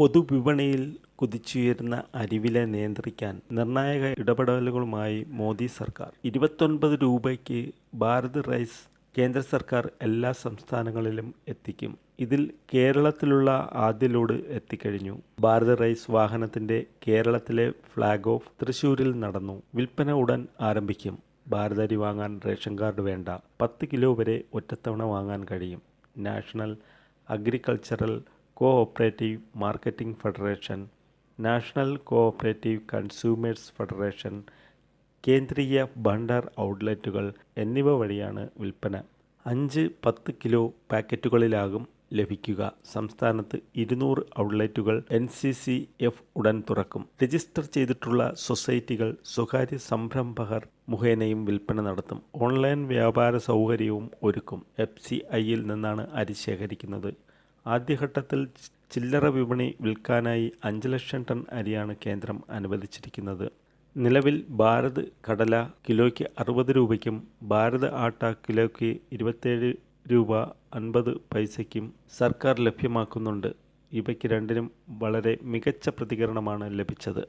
പൊതുവിപണിയിൽ കുതിച്ചുയരുന്ന അരിവിലെ നിയന്ത്രിക്കാൻ നിർണായക ഇടപെടലുകളുമായി മോദി സർക്കാർ. ഇരുപത്തൊൻപത് രൂപയ്ക്ക് ഭാരത് റൈസ് കേന്ദ്ര സർക്കാർ എല്ലാ സംസ്ഥാനങ്ങളിലും എത്തിക്കും. ഇതിൽ കേരളത്തിലുള്ള ആദ്യ ലോഡ് എത്തിക്കഴിഞ്ഞു. ഭാരത് റൈസ് വാഹനത്തിന്റെ കേരളത്തിലെ ഫ്ളാഗ് ഓഫ് തൃശൂരിൽ നടന്നു. വിൽപ്പന ഉടൻ ആരംഭിക്കും. ഭാരതരി വാങ്ങാൻ റേഷൻ കാർഡ് വേണ്ട. പത്ത് കിലോ വരെ ഒറ്റത്തവണ വാങ്ങാൻ കഴിയും. National agricultural cooperative marketing federation national cooperative consumers federation Kendriya Bhandar ഔട്ട്ലെറ്റുകൾ എന്നിവ വഴിയാണ് വിൽപ്പന. അഞ്ച് പത്ത് കിലോ പാക്കറ്റുകളിലാകും ലഭിക്കുക. സംസ്ഥാനത്ത് ഇരുന്നൂറ് ഔട്ട്ലെറ്റുകൾ എൻ സി സി എഫ് ഉടൻ തുറക്കും. രജിസ്റ്റർ ചെയ്തിട്ടുള്ള സൊസൈറ്റികൾ സ്വകാര്യ സംരംഭകർ മുഖേനയും വിൽപ്പന നടത്തും. ഓൺലൈൻ വ്യാപാര സൗകര്യവും ഒരുക്കും. എഫ് സി ഐയിൽ നിന്നാണ് അരി ശേഖരിക്കുന്നത്. ആദ്യഘട്ടത്തിൽ ചില്ലറ വിപണി വിൽക്കാനായി അഞ്ച് ലക്ഷം ടൺ അരിയാണ് കേന്ദ്രം അനുവദിച്ചിരിക്കുന്നത്. നിലവിൽ ഭാരത് കടല കിലോയ്ക്ക് അറുപത് രൂപയ്ക്കും ഭാരത് ആട്ട കിലോയ്ക്ക് ഇരുപത്തേഴ് രൂപ അൻപത് പൈസയ്ക്കും സർക്കാർ ലഭ്യമാക്കുന്നുണ്ട്. ഇവയ്ക്ക് രണ്ടിനും വളരെ മികച്ച പ്രതികരണമാണ് ലഭിച്ചത്.